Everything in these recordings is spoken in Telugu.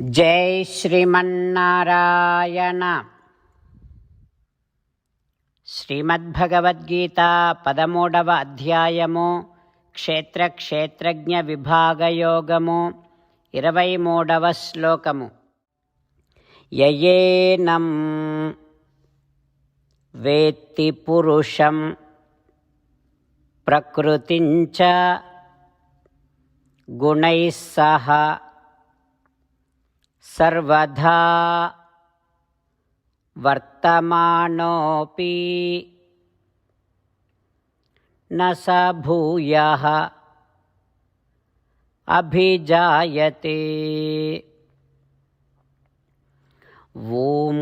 జై శ్రీమన్నారాయణ. శ్రీమద్భగవద్గీత పదమూడవ అధ్యాయము క్షేత్ర క్షేత్రజ్ఞ విభాగయోగము ఇరవై మూడవ శ్లోకము. యయేనం వేత్తి పురుషం ప్రకృతించ గుణైస్సహ सर्वधा वर्तमानोपि न स भूय अभिजाते ॐ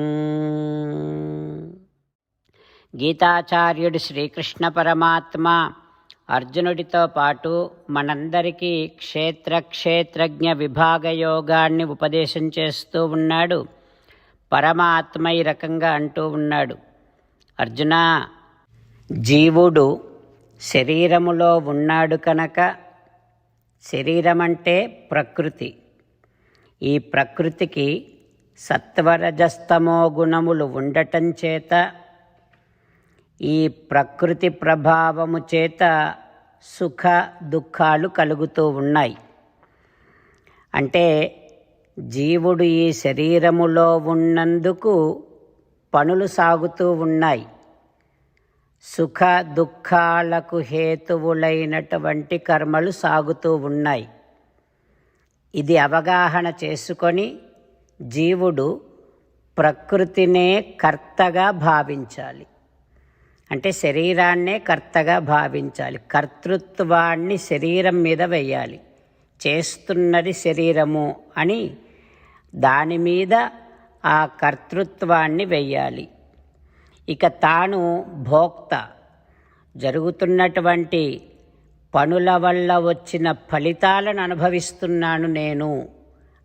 गीताचार्युड् श्रीकृष्णपरमात्मा అర్జునుడితో పాటు మనందరికీ క్షేత్ర క్షేత్రజ్ఞ విభాగ యోగాన్ని ఉపదేశం చేస్తూ ఉన్నాడు. పరమాత్మ ఈ రకంగా అంటూ ఉన్నాడు. అర్జున జీవుడు శరీరములో ఉన్నాడు కనుక శరీరం అంటే ప్రకృతి. ఈ ప్రకృతికి సత్వరజస్తమో గుణములు ఉండటం చేత ఈ ప్రకృతి ప్రభావము చేత సుఖ దుఃఖాలు కలుగుతూ ఉన్నాయి. అంటే జీవుడు ఈ శరీరములో ఉన్నందుకు పనులు సాగుతూ ఉన్నాయి. సుఖ దుఃఖాలకు హేతువులైనటువంటి కర్మలు సాగుతూ ఉన్నాయి. ఇది అవగాహన చేసుకొని జీవుడు ప్రకృతినే కర్తగా భావించాలి. అంటే శరీరాన్నే కర్తగా భావించాలి. కర్తృత్వాన్ని శరీరం మీద వేయాలి. చేస్తున్నది శరీరము అని దాని మీద ఆ కర్తృత్వాన్ని వెయ్యాలి ఇక తాను భోక్త. జరుగుతున్నటువంటి పనుల వల్ల వచ్చిన ఫలితాలను అనుభవిస్తున్నాను నేను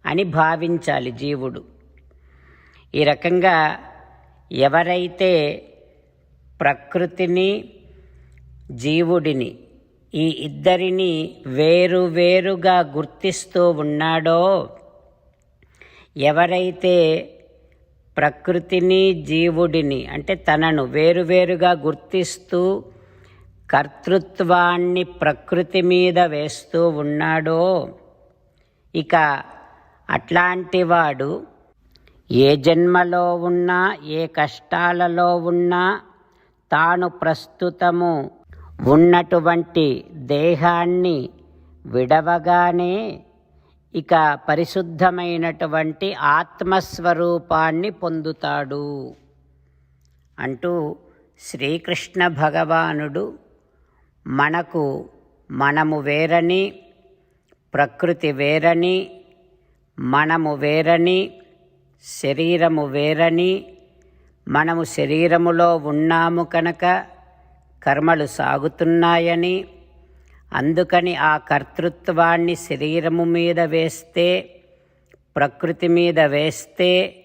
అని భావించాలి జీవుడు. ఈ రకంగా ఎవరైతే ప్రకృతిని జీవుడిని ఈ ఇద్దరిని వేరు వేరుగా గుర్తిస్తూ ఉన్నాడో ఎవరైతే ప్రకృతిని జీవుడిని అంటే తనను వేరువేరుగా గుర్తిస్తూ కర్తృత్వాన్ని ప్రకృతి మీద వేస్తూ ఉన్నాడో ఇక అట్లాంటి వాడు ఏ జన్మలో ఉన్నా ఏ కష్టాలలో ఉన్నా తాను ప్రస్తుతము ఉన్నటువంటి దేహాన్ని విడవగానే ఇక పరిశుద్ధమైనటువంటి ఆత్మస్వరూపాన్ని పొందుతాడు. అంటూ శ్రీకృష్ణ భగవానుడు మనకు మనము వేరని ప్రకృతి వేరని మనము వేరని శరీరము వేరని మనము శరీరములో ఉన్నాము కనుక కర్మలు సాగుతున్నాయని. అందుకని ఆ కర్తృత్వాన్ని శరీరము మీద వేస్తే ప్రకృతి మీద వేస్తే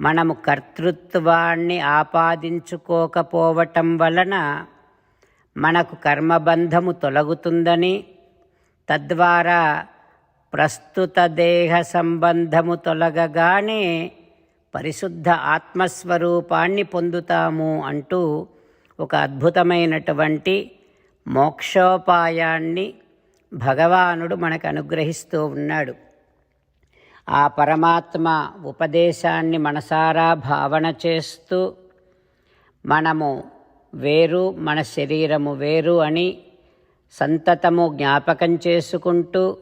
మనము కర్తృత్వాన్ని ఆపాదించుకోకపోవటం వలన మనకు కర్మబంధము తొలగుతుందని. తద్వారా ప్రస్తుత దేహ సంబంధము తొలగగానే పరిశుద్ధ ఆత్మస్వరూపాన్ని పొందుతాము అంటూ ఒక అద్భుతమైనటువంటి మోక్షోపాయాన్ని భగవానుడు మనకు అనుగ్రహిస్తూ ఉన్నాడు. ఆ పరమాత్మ ఉపదేశాన్ని మనసారా భావన చేస్తూ మనము వేరు మన శరీరము వేరు అని సంతతము జ్ఞాపకం చేసుకుంటూ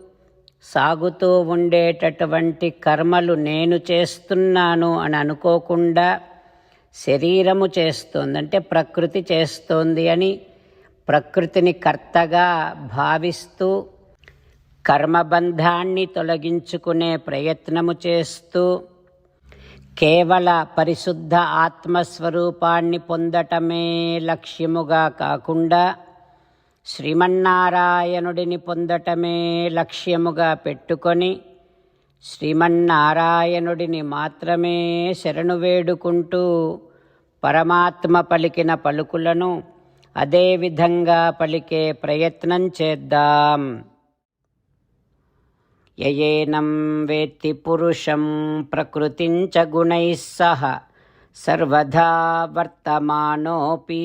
సాగుతూ ఉండేటటువంటి కర్మలు నేను చేస్తున్నాను అని అనుకోకుండా శరీరము చేస్తోంది అంటే ప్రకృతి చేస్తోంది అని ప్రకృతిని కర్తగా భావిస్తూ కర్మబంధాన్ని తొలగించుకునే ప్రయత్నము చేస్తూ కేవల పరిశుద్ధ ఆత్మస్వరూపాన్ని పొందటమే లక్ష్యముగా కాకుండా శ్రీమన్నారాయణుడిని పొందటమే లక్ష్యముగా పెట్టుకొని శ్రీమన్నారాయణుడిని మాత్రమే శరణు వేడుకుంటూ పరమాత్మ పలికిన పలుకులను అదేవిధంగా పలికే ప్రయత్నం చేద్దాం. యయేనం వేత్తి పురుషం ప్రకృతించ గుణైస్సహ సర్వదా వర్తమానోపి